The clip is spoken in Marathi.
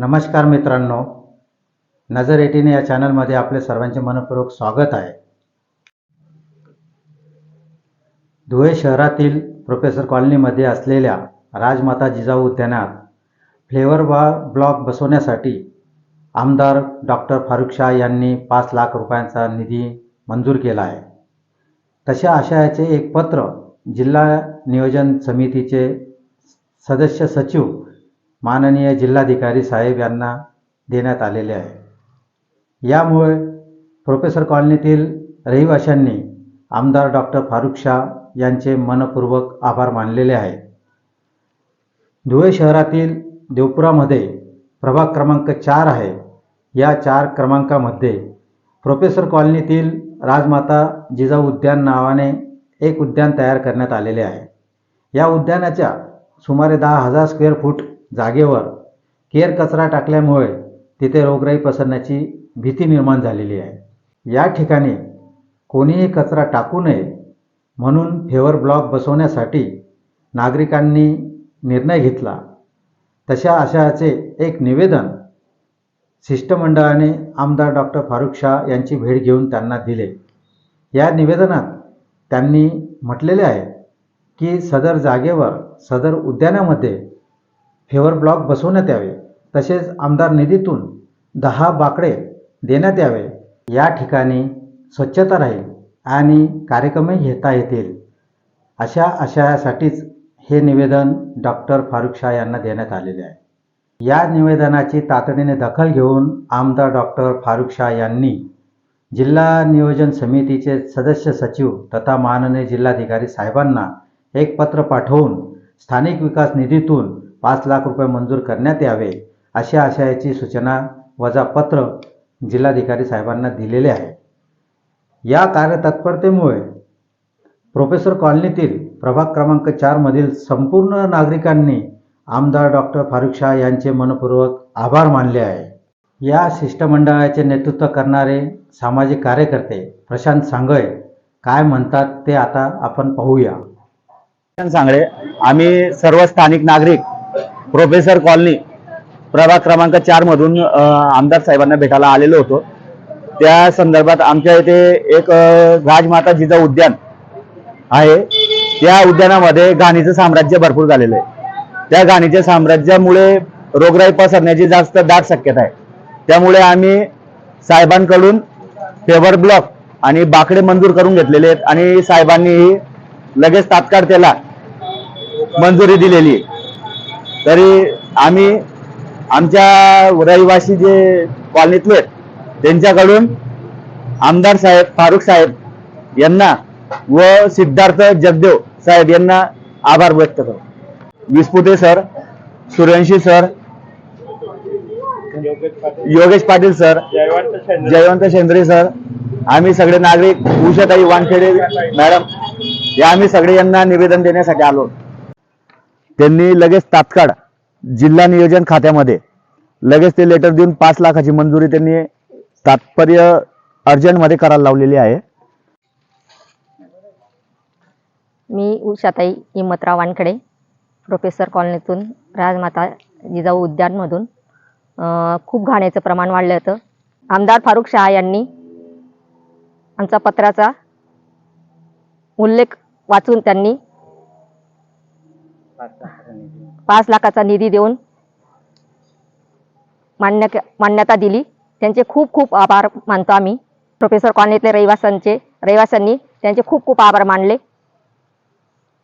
नमस्कार मित्रांनो. नजर एटीने या चॅनलमध्ये आपले सर्वांचे मनपूर्वक स्वागत आहे. धुळे शहरातील प्रोफेसर कॉलनीमध्ये असलेल्या राजमाता जिजाऊ उद्यानात फ्लेवर बा ब्लॉक बसवण्यासाठी आमदार डॉक्टर फारुख शाह यांनी पाच लाख रुपयांचा निधी मंजूर केला आहे. तशा आशयाचे एक पत्र जिल्हा नियोजन समितीचे सदस्य सचिव माननीय जिल्हाधिकारी साहेब यांना देण्यात आलेले आहे. यामुळे प्रोफेसर कॉलनीतील रहिवाशांनी आमदार डॉक्टर फारुख शाह यांचे मनपूर्वक आभार मानलेले आहे. धुळे शहरातील देवपुरामध्ये प्रभाग क्रमांक चार आहे. या चार क्रमांकामध्ये प्रोफेसर कॉलनीतील राजमाता जिजाऊ उद्यान नावाने एक उद्यान तयार करण्यात आलेले आहे. या उद्यानाच्या सुमारे दहा हजार स्क्वेअर फूट जागेवर केर कचरा टाकल्यामुळे तिथे रोगराई पसरण्याची भीती निर्माण झालेली आहे. या ठिकाणी कोणीही कचरा टाकू नये म्हणून फेवर ब्लॉक बसवण्यासाठी नागरिकांनी निर्णय घेतला. तशा आशयाचे एक निवेदन शिष्टमंडळाने आमदार डॉक्टर फारुख शाह यांची भेट घेऊन त्यांना दिले. या निवेदनात त्यांनी म्हटलेले आहे की सदर जागेवर सदर उद्यानामध्ये फेवर ब्लॉक बसवण्यात यावे. तसेच आमदार निधीतून दहा बाकडे देण्यात यावे. या ठिकाणी स्वच्छता राहील आणि कार्यक्रमही घेता येतील. अशा आशयासाठीच हे निवेदन डॉक्टर फारुख शाह यांना देण्यात आलेले आहे. या निवेदनाची तातडीने दखल घेऊन आमदार डॉक्टर फारुख शाह यांनी जिल्हा नियोजन समितीचे सदस्य सचिव तथा माननीय जिल्हाधिकारी साहेबांना एक पत्र पाठवून स्थानिक विकास निधीतून पाच लाख रुपये मंजूर करण्यात यावे अशा आशयाची सूचना वजा पत्र जिल्हाधिकारी साहेबांना दिलेले आहे. या कार्यतत्परतेमुळे प्रोफेसर कॉलनीतील प्रभाग क्रमांक चारमधील संपूर्ण नागरिकांनी आमदार डॉक्टर फारुख शाह यांचे मनपूर्वक आभार मानले आहे. या शिष्टमंडळाचे नेतृत्व करणारे सामाजिक कार्यकर्ते प्रशांत सांगळे काय म्हणतात ते आता आपण पाहूया. सांगळे आम्ही सर्व स्थानिक नागरिक प्रोफेसर कॉलनी प्रभाग क्रमांक चार मधून आमदार साहेबांना भेटायला आलेलो होतो. त्या संदर्भात आमच्या इथे एक राजमाता जिजा उद्यान आहे. त्या उद्यानामध्ये घाणीचं साम्राज्य भरपूर झालेलं आहे. त्या घाणीच्या साम्राज्यामुळे रोगराई पसरण्याची जास्त दाट शक्यता आहे. त्यामुळे आम्ही साहेबांकडून फेवर ब्लॉक आणि बाकडे मंजूर करून घेतलेले आहेत आणि साहेबांनीही लगेच तात्काळ त्याला मंजुरी दिलेली आहे. तरी आम्ही आमच्या रहिवासी जे कॉलनीतले आहेत, त्यांच्याकडून आमदार साहेब फारुख साहेब यांना व सिद्धार्थ जगदेव साहेब यांना आभार व्यक्त करतो. Vispute sir Suryavanshi sir Yogesh Patil sir Jaywant Shendre sir आम्ही सगळे नागरिक उषाताई वानखेडे मॅडम या आम्ही सगळे यांना निवेदन देण्यासाठी आलो. त्यांनी लगेच तात्काळ जिल्हा नियोजन खात्यामध्ये लगेच ते लेटर देऊन पाच लाखाची मंजुरी त्यांनी तात्पर्य अर्जंटमध्ये करायला लावलेली आहे. मी उषाताई हिमतराव वानखडे प्रोफेसर कॉलनीतून राजमाता जिजाऊ उद्यानमधून. खूप घाण्याचं प्रमाण वाढलं होतं. आमदार फारुख शहा यांनी आमचा पत्राचा उल्लेख वाचून त्यांनी पाच लाखाचा निधी देऊन मान्य मान्यता दिली. त्यांचे खूप खूप आभार मानतो आम्ही. प्रोफेसर कॉलनीतले रहिवाशांचे रहिवाशांनी त्यांचे खूप खूप आभार मानले.